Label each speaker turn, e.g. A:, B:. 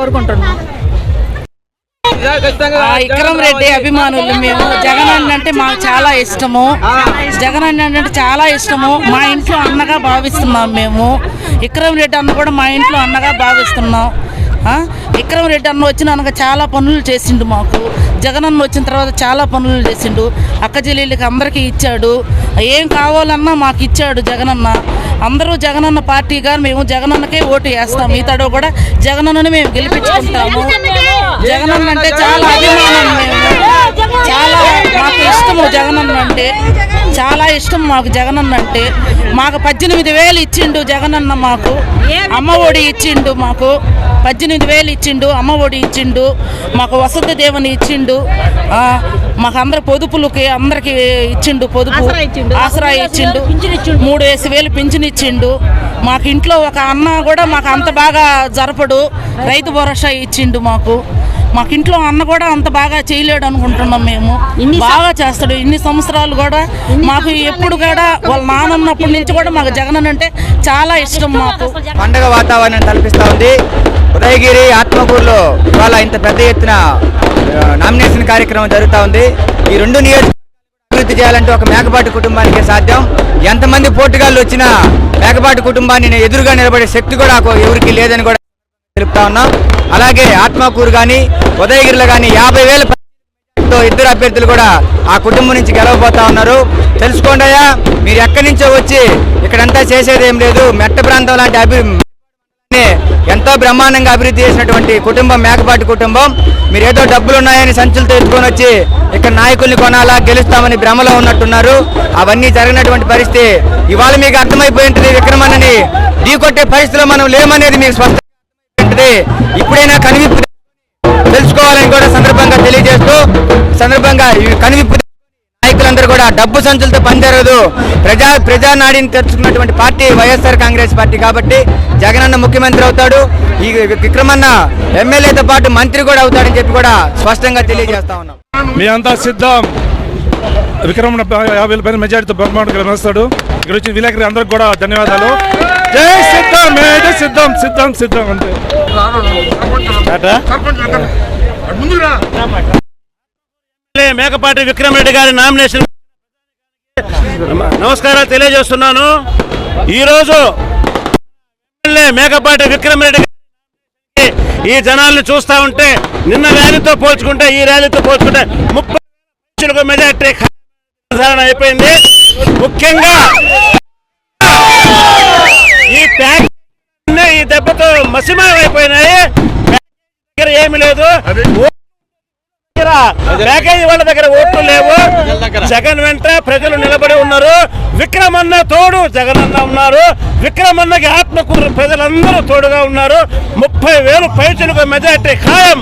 A: కోరుకుంటున్నాం.
B: ఆ విక్రమ్ రెడ్డి అభిమానులు మేము. జగన్ అన్న అంటే మాకు చాలా ఇష్టము. జగన్ అన్న అంటే చాలా ఇష్టము. మా ఇంట్లో అన్నగా భావిస్తున్నాం మేము. విక్రమ్ రెడ్డి అన్న కూడా మా ఇంట్లో అన్నగా భావిస్తున్నాం? విక్రమ్ రెడ్డి అన్న అనగా చాలా పనులు చేసిండు మాకు. జగన్ అన్న వచ్చిన తర్వాత చాలా పనులు చేసిండు. అక్క చెల్లెళ్ళకి అందరికీ ఇచ్చాడు. ఏం కావాలన్నా మాకు ఇచ్చాడు జగనన్న అందరూ జగనన్న పార్టీగా మేము జగనన్నకే ఓటు వేస్తాం. ఈతడో కూడా జగనన్నని మేము గెలిపించుకుంటాము. జగనన్న అంటే చాలా అభిమానం మేము. ఇష్టము జగనన్న అంటే చాలా ఇష్టం మాకు జగనన్న అంటే. మాకు పద్దెనిమిది వేలు ఇచ్చిండు జగనన్న మాకు. అమ్మ ఒడి ఇచ్చిండు మాకు. పద్దెనిమిది వేలు ఇచ్చిండు అమ్మ ఒడి ఇచ్చిండు మాకు వసతి దేవుని ఇచ్చిండు మాకు అందరు పొదుపులకి అందరికి ఇచ్చిండు పొదుపు.
A: ఆసరా ఇచ్చిండు.
B: మూడు వేసి వేలు పింఛన్ ఇచ్చిండు. మాకు ఇంట్లో ఒక అన్న కూడా మాకు అంత బాగా జరపడు. రైతు భరోసా ఇచ్చిండు మాకు. మాకు ఇంట్లో అన్న కూడా అంత బాగా చేయలేడు అనుకుంటున్నాం మేము. బాగా చేస్తాడు. ఇన్ని సంవత్సరాలు కూడా మాకు ఎప్పుడు కూడా వాళ్ళ నాన్న ఉన్నప్పటి నుంచి కూడా మాకు జగన్ అంటే చాలా ఇష్టం మాకు.
C: పండగ వాతావరణం కల్పిస్తా ఉంది. ఉదయగిరి ఆత్మకూరులో ఇవాళ ఇంత పెద్ద ఎత్తున నామినేషన్ కార్యక్రమం జరుగుతూ ఉంది. ఈ రెండు నియోజక అభివృద్ధి చేయాలంటే ఒక మేకపాటి కుటుంబానికే సాధ్యం. ఎంతమంది పోటుగాళ్ళు వచ్చినా మేకపాటి కుటుంబాన్ని ఎదురుగా నిలబడే శక్తి కూడా నాకు ఎవరికి లేదని కూడా తెలుపుతా ఉన్నాం. అలాగే ఆత్మకూరు కానీ ఉదయగిరిలో కానీ యాభై వేల ఇద్దరు అభ్యర్థులు కూడా ఆ కుటుంబం నుంచి గెలవబోతా ఉన్నారు. తెలుసుకోండియా మీరు ఎక్కడి నుంచో వచ్చి ఇక్కడంతా చేసేది ఏం లేదు. మెట్ట ప్రాంతం లాంటి అభివృద్ధి ఎంతో బ్రహ్మాండంగా అభివృద్ధి చేసినటువంటి కుటుంబం మేకపాటి కుటుంబం. మీరు ఏదో డబ్బులు ఉన్నాయని సంచులతో ఎత్తుకొని వచ్చి ఇక్కడ నాయకుల్ని కొనాలా గెలుస్తామని భ్రమలో ఉన్నట్టున్నారు. అవన్నీ జరిగినటువంటి పరిస్థితి ఇవాళ మీకు అర్థమైపోయింటుంది విక్రమన్నని ఢీకొట్టే పరిస్థితిలో మనం లేమనేది మీకు స్పష్టంగా సందర్భంగా ఈ కనువిప్పు నాయకులందరూ కూడా డబ్బు సంచులతో పనిచేరదు ప్రజా ప్రజా నాడిని తెరుచుకున్నటువంటి పార్టీ వైఎస్ఆర్ కాంగ్రెస్ పార్టీ కాబట్టి జగనన్న ముఖ్యమంత్రి అవుతాడు. ఈ విక్రమన్న ఎమ్మెల్యేతో పాటు మంత్రి కూడా అవుతాడని చెప్పి కూడా స్పష్టంగా తెలియజేస్తా ఉన్నాం.
D: మీ అంతా సిద్ధం. విక్రమణ యాభై పైన మెజార్టీతో బ్రహ్మాండంగా గెలుస్తాడు ఇక్కడ వచ్చిన విలేకరి అందరికి కూడా ధన్యవాదాలు. జై సిద్ధం మేడే సిద్ధం సిద్ధం సిద్ధం అంతే టాటా?
E: ఎమ్మెల్యే మేకపాటి విక్రమరెడ్డి గారి నామినేషన్. నమస్కారాలు తెలియజేస్తున్నాను. ఈరోజు ఎమ్మెల్యే మేకపాటి విక్రమరెడ్డి గారి ఈ జనాల్ని చూస్తా ఉంటే నిన్న ర్యాలీతో పోల్చుకుంటే ఈ ర్యాలీతో పోల్చుకుంటే ముప్పై మెజార్టీ సాధన అయిపోయింది. ముఖ్యంగా ఈ ప్యాక్ ఈ దెబ్బతో దగ్గర ఏమీ లేదు. ప్యాకేజీ వాళ్ళ దగ్గర ఓట్లు లేవు. జగన్ వెంట ప్రజలు నిలబడి ఉన్నారు. విక్రమన్న తోడు జగన్ అన్న ఉన్నారు. విక్రమన్నకి ఆత్మకూరు ప్రజలందరూ తోడుగా ఉన్నారు. ముప్పై వేలు పైచులకు మెజార్టీ ఖాయం.